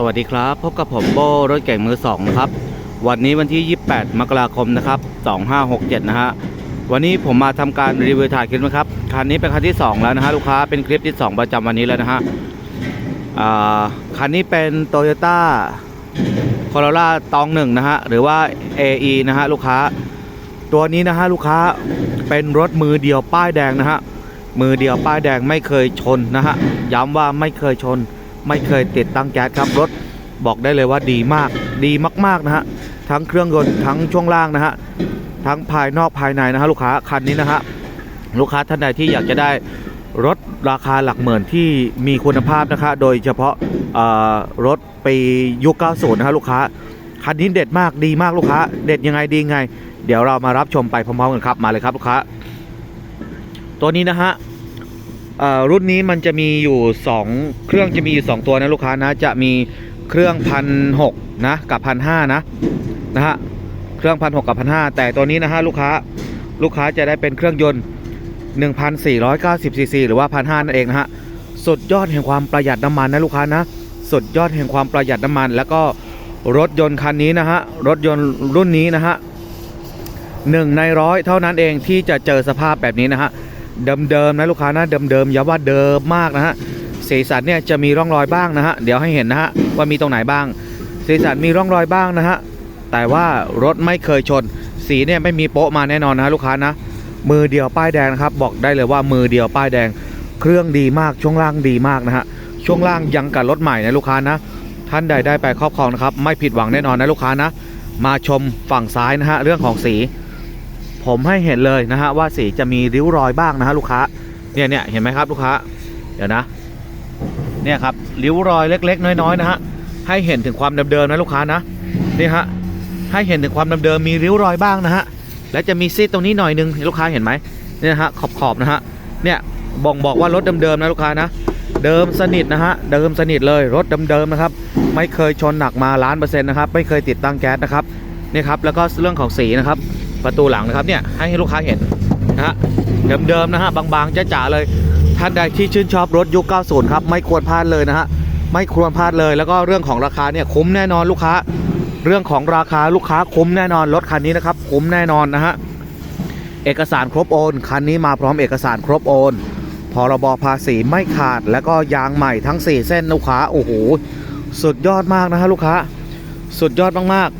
สวัสดีครับ พบกับผมโบรถเก่งมือสองครับ วันนี้วันที่ 28 มกราคมนะครับ2567 นะฮะ วันนี้ผมมาทำการรีวิวถ่ายคลิปนะครับ คันนี้เป็นคันที่ 2 แล้วนะฮะลูกค้า เป็นคลิปที่ 2 ประจำวันนี้แล้วนะฮะคันนี้เป็น Toyota Corolla ตองหนึ่งนะฮะ หรือว่า AE นะฮะลูกค้า ตัวนี้นะฮะลูกค้า เป็นรถมือเดียวป้ายแดงนะฮะ มือเดียวป้ายแดงไม่เคยชนนะฮะ ย้ำว่าไม่เคยชน ไม่เคยติดตั้งแก๊สครับรถบอกได้เลยว่าดีมากดีมากๆนะฮะทั้งเครื่องยนต์ทั้งช่วงล่างนะฮะทั้งภายนอกภายในนะฮะลูกค้าคันนี้นะฮะลูกค้าท่านใดที่อยากจะได้รถราคาหลักหมื่นที่มีคุณภาพนะคะโดยเฉพาะรถปียุค 90 นะฮะลูกค้าคันนี้เด็ดมากดีมากลูกค้า เด็ดยังไงดีไง เดี๋ยวเรามารับชมไปพร้อมๆกันครับมาเลยครับลูกค้า ตัวนี้นะฮะ รุ่นนี้มันจะมีอยู่ 2 เครื่องจะมีอยู่ 2 ตัวนะลูกค้านะ จะมีเครื่องพันหกนะกับพันห้านะนะฮะเครื่องพันหกกับพันห้าแต่ตัวนี้นะฮะลูกค้าลูกค้าจะได้เป็นเครื่องยนต์ 1,490ซีซีหรือว่าพันห้านั่นเองนะฮะสุดยอดแห่งความประหยัดน้ำมันนะลูกค้านะสุดยอดแห่งความประหยัดน้ำมัน แล้วก็รถยนต์คันนี้นะฮะรถยนต์รุ่นนี้นะฮะหนึ่งในร้อยเท่านั้นเองที่จะเจอสภาพแบบนี้นะฮะ เดิมๆนะลูกค้านะเดิมๆอย่าว่าเดิมมากนะฮะสีสันเนี่ยจะมีร่องรอยบ้างนะฮะเดี๋ยวให้เห็นนะฮะว่ามีตรงไหนบ้างสีสันมีร่องรอยบ้างนะฮะแต่ว่ารถไม่เคยชน สีเนี่ยไม่มีโป๊ะมาแน่นอนนะฮะลูกค้านะมือเดียวป้ายแดงนะครับ บอกได้เลยว่ามือเดียวป้ายแดง เครื่องดีมากช่วงล่างดีมากนะฮะช่วงล่างยังกับรถใหม่นะลูกค้านะ ท่านใดได้ไปครอบครองนะครับ ไม่ผิดหวังแน่นอนนะลูกค้านะ มาชมฝั่งซ้ายนะฮะเรื่องของสี ผมให้เห็นเลยนะฮะว่าสีจะมีริ้วรอยบ้างนะฮะลูกค้าเนี่ยเนี่ยเห็นไหมครับลูกค้าเดี๋ยวนะเนี่ยครับริ้วรอยเล็ก ๆ น้อยๆนะฮะให้เห็นถึงความเดิมๆนะลูกค้านะนี่ฮะให้เห็นถึงความเดิมๆมีริ้วรอยบ้างนะฮะและจะมีซีดตรงนี้หน่อยนึงลูกค้าเห็นไหมเนี่ยฮะขอบๆนะฮะเนี่ยบ่งบอกว่ารถเดิมๆนะลูกค้านะเดิมสนิทนะฮะเดิมสนิทเลยรถเดิมๆนะครับไม่เคยชนหนักมาล้านเปอร์เซ็นต์นะครับไม่เคยติดตั้งแก๊สนะครับนี่ครับแล้วก็เรื่องของสีนะครับ ประตูหลังนะครับเนี่ยให้ลูกค้าเห็นนะฮะเดิมๆนะฮะบางๆจ๋าๆเลยท่านใดที่ชื่นชอบรถยุค 90 ครับ ไม่ควรพลาดเลยนะฮะไม่ควรพลาดเลยแล้วก็เรื่องของราคาเนี่ยคุ้มแน่นอนลูกค้า เรื่องของราคาลูกค้าคุ้มแน่นอนรถคันนี้นะครับคุ้มแน่นอนนะฮะเอกสารครบโอนคันนี้มาพร้อมเอกสารครบโอนพรบภาษีไม่ขาดแล้วก็ยางใหม่ทั้ง 4 เส้นลูกค้าโอ้โหสุดยอดมากนะฮะลูกค้า สุดยอดมากๆ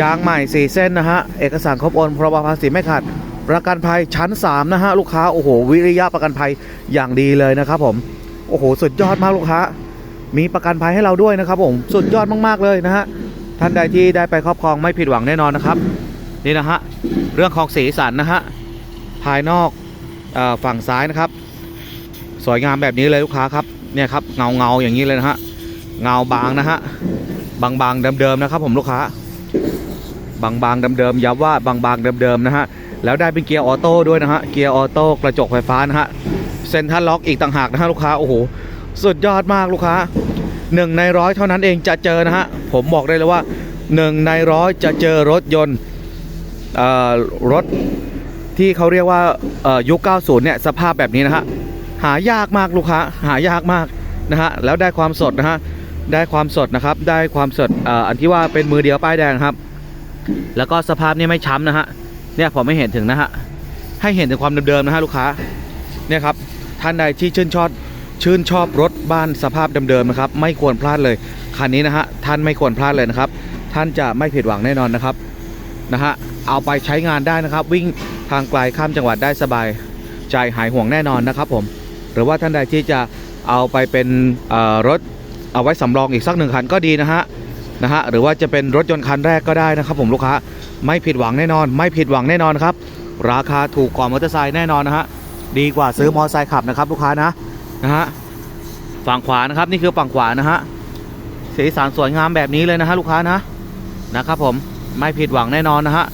ยางใหม่ 4 เส้นนะฮะ เอกสารครบโอนพรบภาษีไม่ขาด ประกันภัยชั้น 3 นะฮะ ลูกค้า โอ้โห วิริยะประกันภัยอย่างดีเลยนะครับผม โอ้โห สุดยอดมากลูกค้า มีประกันภัยให้เราด้วยนะครับผม สุดยอดมากๆเลยนะฮะ ท่านใดที่ได้ไปครอบครองไม่ผิดหวังแน่นอนนะครับ นี่นะฮะ เรื่องของสีสันนะฮะ ภายนอกฝั่งซ้ายนะครับ สวยงามแบบนี้เลยลูกค้าครับ เนี่ยครับ เงาเงาอย่างนี้เลยนะฮะ เงาบางนะฮะ บางๆเดิมๆนะครับผมลูกค้า บางๆเดิมๆย้ำว่าบางๆเดิมๆนะฮะแล้วได้เป็นเกียร์ออโต้ด้วยนะฮะเกียร์ออโต้กระจกไฟฟ้านะฮะเซ็นทรัลล็อกอีกต่างหากนะฮะลูกค้าโอ้โหสุดยอดมากลูกค้าหนึ่งในร้อยเท่านั้นเองจะเจอนะฮะผมบอกได้เลยว่าหนึ่งในร้อยจะเจอรถยนต์เอ่อรถที่เขาเรียกว่าเอ่อยุค 90 เนี่ยสภาพแบบนี้นะฮะหายากมากลูกค้าหายากมากนะฮะแล้วได้ความสดนะฮะได้ความสดนะครับได้ความสดออันที่ว่าเป็นมือเดียวป้ายแดงครับ แล้วก็สภาพนี่ไม่ช้ำนะฮะเนี่ยผมไม่เห็นถึงนะฮะให้เห็นถึงความเดิมๆนะฮะลูกค้าเนี่ยครับท่านใดที่ชื่นชอบชื่นชอบรถบ้านสภาพเดิมๆนะครับไม่ควรพลาดเลยคันนี้นะฮะท่านไม่ควรพลาดเลยนะครับ ท่านจะไม่ผิดหวังแน่นอนนะครับนะฮะเอาไปใช้งานได้นะครับ วิ่งทางไกลข้ามจังหวัดได้สบายใจหายห่วงแน่นอนนะครับผมหรือว่าท่านใดที่จะเอาไปเป็นรถเอาไว้สำรองอีกสักหนึ่งคันก็ดีนะฮะ นะฮะหรือว่าจะเป็นรถยนต์คันแรกก็ได้นะครับ ผมลูกค้าไม่ผิดหวังแน่นอน ไม่ผิดหวังแน่นอนครับราคาถูกกว่ามอเตอร์ไซค์แน่นอนนะฮะดีกว่าซื้อมอเตอร์ไซค์ขับนะครับลูกค้านะนะฮะฝั่งขวานะครับนี่คือฝั่งขวานะฮะสีสันสวยงามแบบนี้เลยนะฮะลูกค้านะนะครับผมไม่ผิดหวังแน่นอนนะฮะ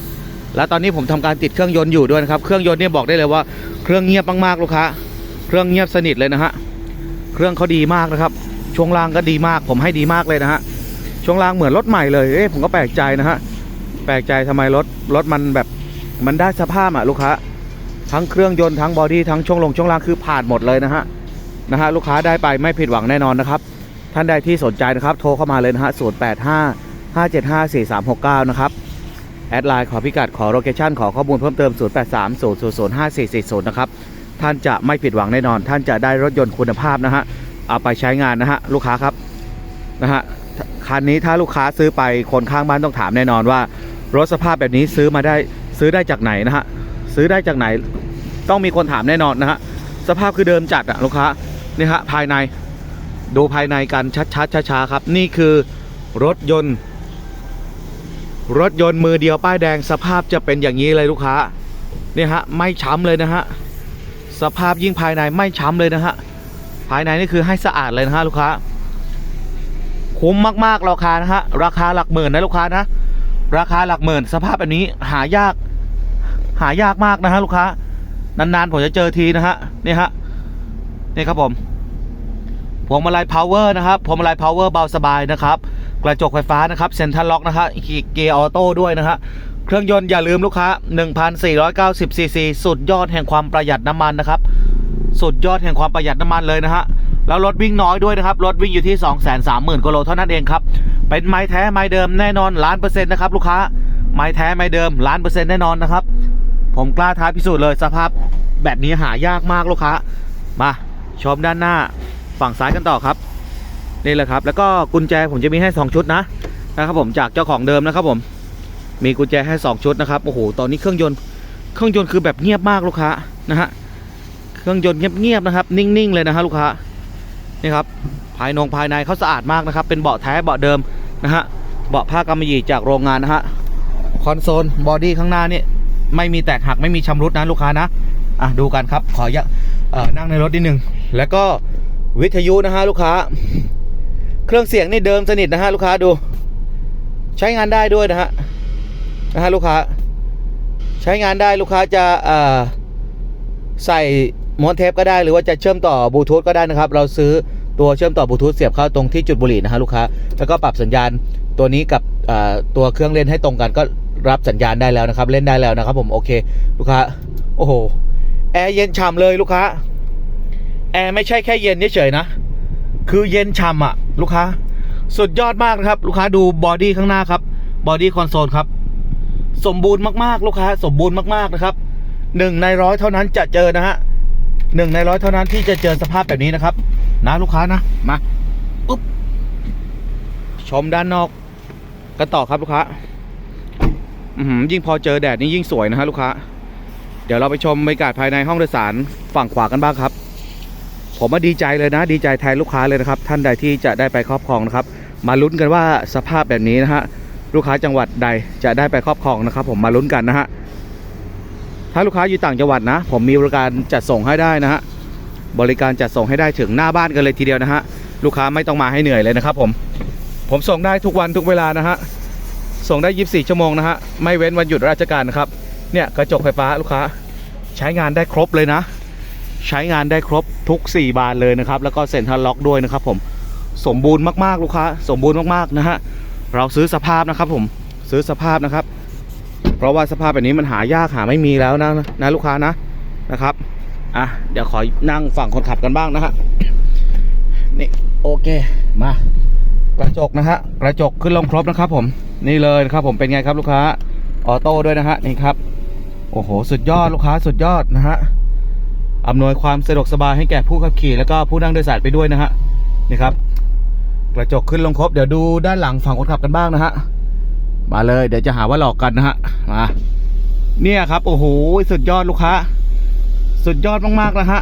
แล้วตอนนี้ผมทำการติดเครื่องยนต์อยู่ด้วยนะครับเครื่องยนต์เนี่ยบอกได้เลยว่าเครื่องเงียบมากๆลูกค้าเครื่องเงียบสนิทเลยนะฮะเครื่องเขาดีมากนะครับช่วงล่างก็ดีมากผมให้ดีมากเลยนะฮะ ช่วงล่างเหมือนรถใหม่เลยเอ๊ะผมก็แปลกใจนะฮะแปลกใจทำไมรถรถมันแบบมันได้สภาพอะลูกค้าทั้งเครื่องยนต์ทั้งบอดี้ทั้งช่วงลงช่วงล่างคือผ่านหมดเลยนะฮะนะฮะลูกค้าได้ไปไม่ผิดหวังแน่นอนนะครับ ท่านใดที่สนใจนะครับ โทรเข้ามาเลยนะฮะ085 575 4369นะครับแอดไลน์ขอพิกัดขอโลเคชั่นขอข้อมูลเพิ่มเติม 083 000 5440 นะครับ ท่านจะไม่ผิดหวังแน่นอน ท่านจะได้รถยนต์คุณภาพนะฮะ เอาไปใช้งานนะฮะ ลูกค้าครับ นะฮะ คันนี้ถ้าลูกค้าซื้อไปคนข้างบ้านต้องถามแน่นอนว่า รถสภาพแบบนี้ซื้อมาได้ซื้อได้จากไหนนะฮะซื้อได้จากไหนต้องมีคนถามแน่นอนนะฮะสภาพคือเดิมจัดอะลูกค้านี่ฮะภายในดูภายในกันชัดๆช้าๆครับ นี่คือรถยนต์ รถยนต์มือเดียวป้ายแดงสภาพจะเป็นอย่างนี้เลยลูกค้านี่ฮะไม่ช้ำเลยนะฮะสภาพยิ่งภายในไม่ช้ำเลยนะฮะภายในนี่คือให้สะอาดเลยนะฮะลูกค้า คุ้มมากๆราคานะฮะราคาหลักหมื่นนะลูกค้านะ ราคาหลักหมื่น สภาพแบบนี้หายาก หายากมากนะฮะลูกค้านานๆผมจะเจอทีนะฮะนี่ฮะนี่ครับผมพวงมาลัยพาวเวอร์นะครับพวงมาลัยพาวเวอร์เบาสบายนะครับ กระจกไฟฟ้านะครับเซ็นทรัลล็อกนะฮะเกียร์ออโต้ด้วยนะฮะเครื่องยนต์อย่าลืมลูกค้า 1,490ซีซีสุดยอดแห่งความประหยัดน้ำมันนะครับ สุดยอดแห่งความประหยัดน้ำมันเลยนะฮะ แล้วรถวิ่งน้อยด้วยนะครับ รถวิ่งอยู่ที่ 230,000กิโลเท่านั้นเองครับ เป็นไม้แท้ไม้เดิมแน่นอนล้านเปอร์เซ็นต์นะครับลูกค้า ไม้แท้ไม้เดิมล้านเปอร์เซ็นต์แน่นอนนะครับ ผมกล้าท้าพิสูจน์เลยสภาพแบบนี้หายากมากลูกค้า มาชมด้านหน้าฝั่งซ้ายกันต่อครับ นี่แหละครับ แล้วก็กุญแจผมจะมีให้ 2 ชุดนะนะครับผมจากเจ้าของเดิมนะครับผม มีกุญแจให้ 2 ชุดนะครับโอ้โหตอนนี้เครื่องยนต์เครื่องยนต์คือแบบเงียบมากลูกค้านะฮะเครื่องยนต์เงียบๆนะครับ นิ่งๆเลยนะฮะลูกค้า นี่ครับภายนงภายในเขาสะอาดมากนะครับ เป็นเบาะแท้เบาะเดิมนะฮะเบาะผ้ากำมะหยี่จากโรงงานนะฮะคอนโซลบอดี้ข้างหน้านี่ไม่มีแตกหักไม่มีชำรุดนะลูกค้านะอะดูกันครับขออย่าเอ่อนั่งในรถนิดนึงแล้วก็วิทยุนะฮะลูกค้า เครื่องเสียงนี่เดิมสนิทนะฮะลูกค้าดู ใช้งานได้ด้วยนะฮะนะฮะลูกค้า ใช้งานได้ลูกค้าจะใส่ ม้วนเทปก็ได้หรือว่าจะเชื่อมต่อบลูทูธก็ได้นะครับ เราซื้อตัวเชื่อมต่อบลูทูธเสียบเข้าตรงที่จุดบุหรี่นะฮะลูกค้า แล้วก็ปรับสัญญาณตัวนี้กับตัวเครื่องเล่นให้ตรงกันก็รับสัญญาณได้แล้วนะครับ เล่นได้แล้วนะครับ ผมโอเค ลูกค้า โอ้โหแอร์เย็นฉ่ำเลยลูกค้าแอร์ไม่ใช่แค่เย็นเฉยๆนะ คือเย็นฉ่ำอะ ลูกค้า สุดยอดมากนะครับ ลูกค้าดูบอดี้ข้างหน้าครับบอดี้คอนโซลครับ สมบูรณ์มากๆ ลูกค้า สมบูรณ์มากๆนะครับหนึ่งในร้อยเท่านั้นจะเจอนะฮะ หนึ่งในร้อยเท่านั้นที่จะเจอสภาพแบบนี้นะครับ นะลูกค้านะ มาปุ๊บชมด้านนอกกันต่อครับลูกค้าอือหือยิ่งพอเจอแดดนี่ยิ่งสวยนะฮะลูกค้า เดี๋ยวเราไปชมบรรยากาศภายในห้องโดยสารฝั่งขวากันบ้างครับ ผมมาดีใจเลยนะ ดีใจแทนลูกค้าเลยนะครับ ท่านใดที่จะได้ไปครอบครองนะครับ มาลุ้นกันว่าสภาพแบบนี้นะฮะลูกค้าจังหวัดใดจะได้ไปครอบครองนะครับ ผมมาลุ้นกันนะฮะ ถ้าลูกค้าอยู่ต่างจังหวัดนะ ผมมีบริการจัดส่งให้ได้นะฮะบริการจัดส่งให้ได้ถึงหน้าบ้านกันเลยทีเดียวนะฮะลูกค้าไม่ต้องมาให้เหนื่อยเลยนะครับผมผมส่งได้ทุกวันทุกเวลานะฮะส่งได้ 24 ชั่วโมงนะฮะไม่เว้นวันหยุดราชการนะครับเนี่ยกระจกไฟฟ้าลูกค้าใช้งานได้ครบเลยนะ ใช้งานได้ครบทุก 4 บานเลยนะครับ แล้วก็เซ็นทรัลล็อกด้วยนะครับผมสมบูรณ์มากๆลูกค้า สมบูรณ์มากๆนะฮะเราซื้อสภาพนะครับผมซื้อสภาพนะครับ เพราะว่าสภาพแบบนี้มันหายากหาไม่มีแล้วนะนะลูกค้านะนะครับอะเดี๋ยวขอนั่งฝั่งคนขับกันบ้างนะฮะนี่โอเคมากระจกนะฮะกระจกขึ้นลงครบนะครับ ผมนี่เลยครับ ผมเป็นไงครับลูกค้าออโต้ด้วยนะฮะนี่ครับโอ้โหสุดยอดลูกค้าสุดยอดนะฮะอำนวยความสะดวกสบายให้แก่ผู้ขับขี่แล้วก็ผู้นั่งโดยสารไปด้วยนะฮะนี่ครับ กระจกขึ้นลงครบเดี๋ยวดูด้านหลังฝั่งคนขับกันบ้างนะฮะ มาเลยเดี๋ยวจะหาว่าหลอกกันนะฮะมาเนี่ยครับ โอ้โหสุดยอดลูกค้า สุดยอดมากๆนะฮะ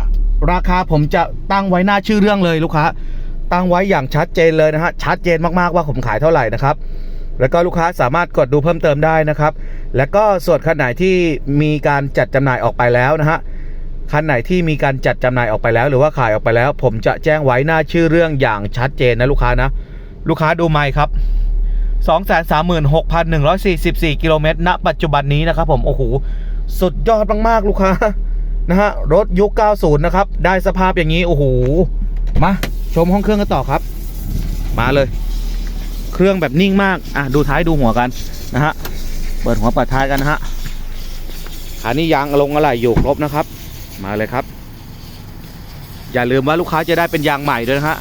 ราคาผมจะตั้งไว้หน้าชื่อเรื่องเลยลูกค้า ตั้งไว้อย่างชัดเจนเลยนะฮะชัดเจนมากๆว่าผมขายเท่าไหร่นะครับ แล้วก็ลูกค้าสามารถกดดูเพิ่มเติมได้นะครับ แล้วก็ส่วนคันไหนที่มีการจัดจำหน่ายออกไปแล้วนะฮะคันไหนที่มีการจัดจำหน่ายออกไปแล้ว หรือว่าขายออกไปแล้ว ผมจะแจ้งไว้หน้าชื่อเรื่องอย่างชัดเจนนะลูกค้านะ ลูกค้าดูไม่ครับ 236,144 กิโลเมตรณปัจจุบันนี้นะครับผมโอ้โหสุดยอดมากๆลูกค้านะฮะรถยุค 90 นะครับ ได้สภาพอย่างนี้โอ้โหมาชมห้องเครื่องกันต่อครับ มาเลย เครื่องแบบนิ่งมากอะดูท้ายดูหัวกันนะฮะเปิดหัวเปิดท้ายกันนะฮะคันนี้ยางลงอะไรอยู่ครบนะครับ มาเลยครับ อย่าลืมว่าลูกค้าจะได้เป็นยางใหม่ด้วยนะฮะ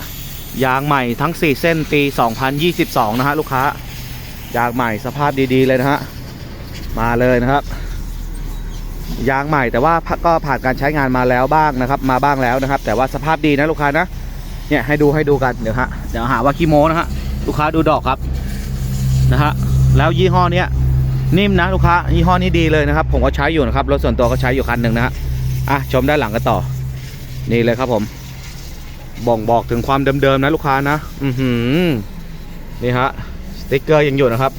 ยางใหม่ทั้ง 4 เส้นปี 2022 นะฮะลูกค้า ยางใหม่สภาพดีๆเลยนะฮะมาเลยนะครับ ยางใหม่แต่ว่าก็ผ่านการใช้งานมาแล้วบ้างนะครับ มาบ้างแล้วนะครับ แต่ว่าสภาพดีนะลูกค้านะเนี่ยให้ดูให้ดูกันเดี๋ยวฮะเดี๋ยวหาว่าขี้โม้นะฮะลูกค้าดูดอกครับนะฮะแล้วยี่ห้อเนี้ยนิ่มนะลูกค้ายี่ห้อนี้ดีเลยนะครับ ผมก็ใช้อยู่นะครับรถส่วนตัวก็ใช้อยู่คันหนึ่งนะฮะอะชมด้านหลังกันต่อ นี่เลยครับผมบ่งบอกถึงความเดิมๆนะลูกค้านะ อือหือนี่ฮะ ติ๊กเกอร์ยังอยู่นะครับ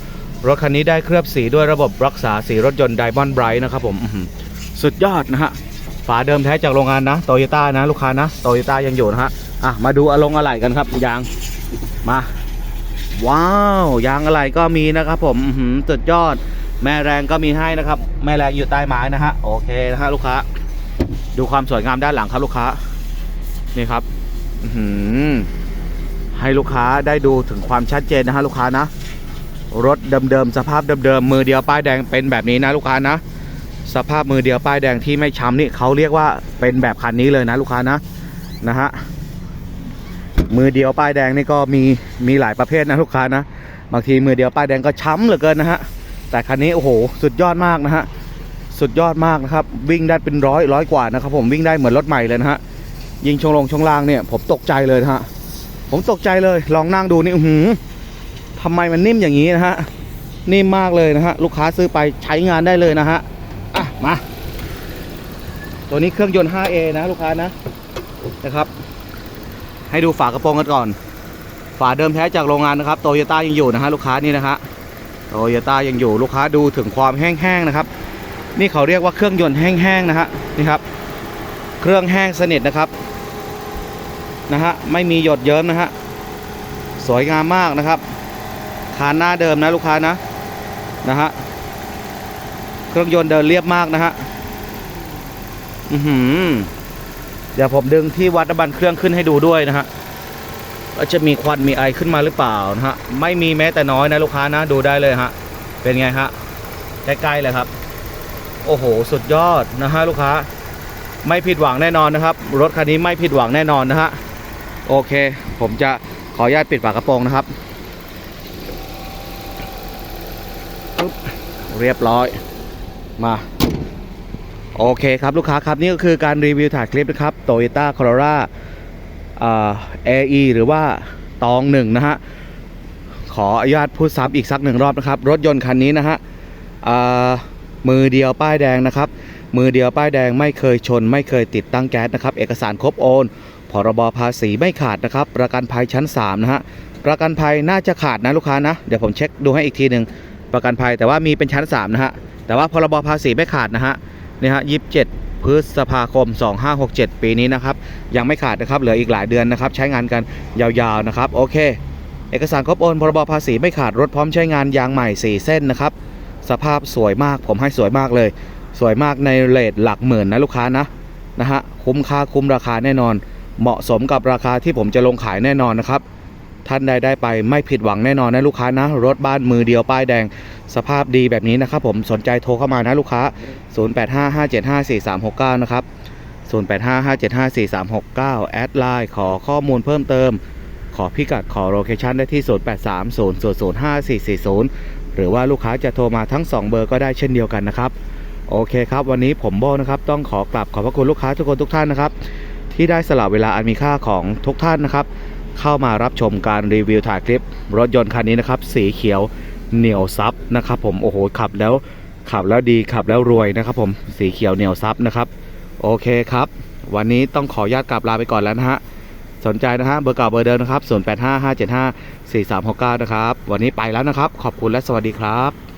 รถคันนี้ได้เคลือบสีด้วยระบบรักษาสีรถยนต์ไดมอนด์ไบรท์นะครับผมสุดยอดนะฮะฝาเดิมแท้จากโรงงานนะโตโยต้านะลูกค้านะโตโยต้ายังอยู่นะฮะอะมาดูอลงอะไหล่กันครับยางมาว้าวยางอะไหล่ก็มีนะครับผมอืสุดยอด แม่แรงก็มีให้นะครับ แม่แรงอยู่ใต้ไม้นะฮะโอเคนะฮะลูกค้า ดูความสวยงามด้านหลังครับลูกค้านี่ครับอืให้ลูกค้าได้ดูถึงความชัดเจนนะฮะลูกค้านะ รถเดิมๆสภาพเดิมๆมือเดียวป้ายแดงเป็นแบบนี้นะลูกค้านะสภาพมือเดียวป้ายแดงที่ไม่ช้ำนี่เขาเรียกว่าเป็นแบบคันนี้เลยนะลูกค้านะนะฮะมือเดียวป้ายแดงนี่ก็มีมีหลายประเภทนะลูกค้านะบางทีมือเดียวป้ายแดงก็ช้ำเหลือเกินนะฮะแต่คันนี้โอ้โหสุดยอดมากนะฮะสุดยอดมากนะครับวิ่งได้เป็นร้อยร้อยกว่านะครับผมวิ่งได้เหมือนรถใหม่เลยนะฮะยิงชงลงชงล่างเนี่ยผมตกใจเลยนะฮะผมตกใจเลยลองนั่งดูนี่อื้อหือ ทำไมมันนิ่มอย่างนี้นะฮะนิ่มมากเลยนะฮะลูกค้าซื้อไปใช้งานได้เลยนะฮะอะมา ตัวนี้เครื่องยนต์ 5A นะลูกค้านะนะครับ ให้ดูฝากระโปรงกันก่อน ฝาเดิมแท้จากโรงงานนะครับโตโยต้ายังอยู่นะฮะลูกค้านี่นะฮะโตโยต้ายังอยู่ลูกค้าดูถึงความแห้งๆนะครับ นี่เขาเรียกว่าเครื่องยนต์แห้งๆนะฮะนี่ครับ เครื่องแห้งสนิทนะครับนะฮะไม่มีหยดเยิ้มนะฮะสวยงามมากนะครับ คานหน้าเดิมนะลูกค้านะนะฮะเครื่องยนต์เดินเรียบมากนะฮะอือหือเดี๋ยวผมดึงที่วัดน้ำมันเครื่องขึ้นให้ดูด้วยนะฮะว่าจะมีควันมีไอขึ้นมาหรือเปล่านะฮะไม่มีแม้แต่น้อยนะลูกค้านะดูได้เลยฮะเป็นไงฮะใกล้ๆเลยครับ โอ้โห สุดยอดนะฮะลูกค้า ไม่ผิดหวังแน่นอนนะครับ รถคันนี้ไม่ผิดหวังแน่นอนนะฮะโอเค ผมจะขออนุญาตปิดฝากระโปรงนะครับ ปึ๊บเรียบร้อยมาโอเคครับลูกค้าครับนี่ก็คือการรีวิวถ่ายคลิปนะครับ Toyota Corolla อ่า AE หรือว่าตองหนึ่งนะฮะ ขออนุญาตพูดซ้ำอีกสักหนึ่งรอบนะครับ รถยนต์คันนี้นะฮะมือเดียวป้ายแดงนะครับ มือเดียวป้ายแดงไม่เคยชน ไม่เคยติดตั้งแก๊สนะครับ เอกสารครบโอนพรบภาษีไม่ขาดนะครับ ประกันภัยชั้น 3 นะฮะ ประกันภัยน่าจะขาดนะลูกค้านะ เดี๋ยวผมเช็คดูให้อีกทีหนึ่ง ประกันภัยแต่ว่ามีเป็นชั้น 3 นะฮะ แต่ว่าพรบภาษีไม่ขาดนะฮะนี่ฮะ27พฤษภาคม 2567 ปีนี้นะครับ ยังไม่ขาดนะครับ เหลืออีกหลายเดือนนะครับ ใช้งานกันยาวๆนะครับ โอเค เอกสารครบโอนพรบภาษีไม่ขาดรถพร้อมใช้งานยางใหม่ 4 เส้นนะครับ สภาพสวยมากผมให้สวยมากเลย สวยมากในเลทหลักหมื่นนะลูกค้านะนะฮะคุ้มค่าคุ้มราคาแน่นอน เหมาะสมกับราคาที่ผมจะลงขายแน่นอนนะครับ ท่านใดได้ไปไม่ผิดหวังแน่นอนนะลูกค้านะ รถบ้านมือเดียวป้ายแดงสภาพดีแบบนี้นะครับผมสนใจโทรเข้ามานะลูกค้า 0855754369 นะครับ 0855754369 แอดไลน์ขอข้อมูลเพิ่มเติม ขอพิกัดขอโลเคชันได้ที่ 0830005440 หรือว่าลูกค้าจะโทรมาทั้ง 2 เบอร์ก็ได้เช่นเดียวกันนะครับ โอเคครับ วันนี้ผมโบนะครับ ต้องขอกลับขอบพระคุณลูกค้าทุกคนทุกท่านนะครับ ที่ได้สละเวลาอันมีค่าของทุกท่านนะครับ เข้ามารับชมการรีวิวถ่ายคลิป รถยนต์คันนี้นะครับ สีเขียวเหนียวซับนะครับ ผมโอ้โหขับแล้วขับแล้วดีขับแล้วรวยนะครับ ผมสีเขียวเหนียวซับนะครับ โอเคครับ วันนี้ต้องขออนุญาตกลับลาไปก่อนแล้วนะฮะสนใจนะฮะเบอร์เก่าเบอร์เดิมนะครับ 0855754369 นะครับ วันนี้ไปแล้วนะครับ ขอบคุณและสวัสดีครับ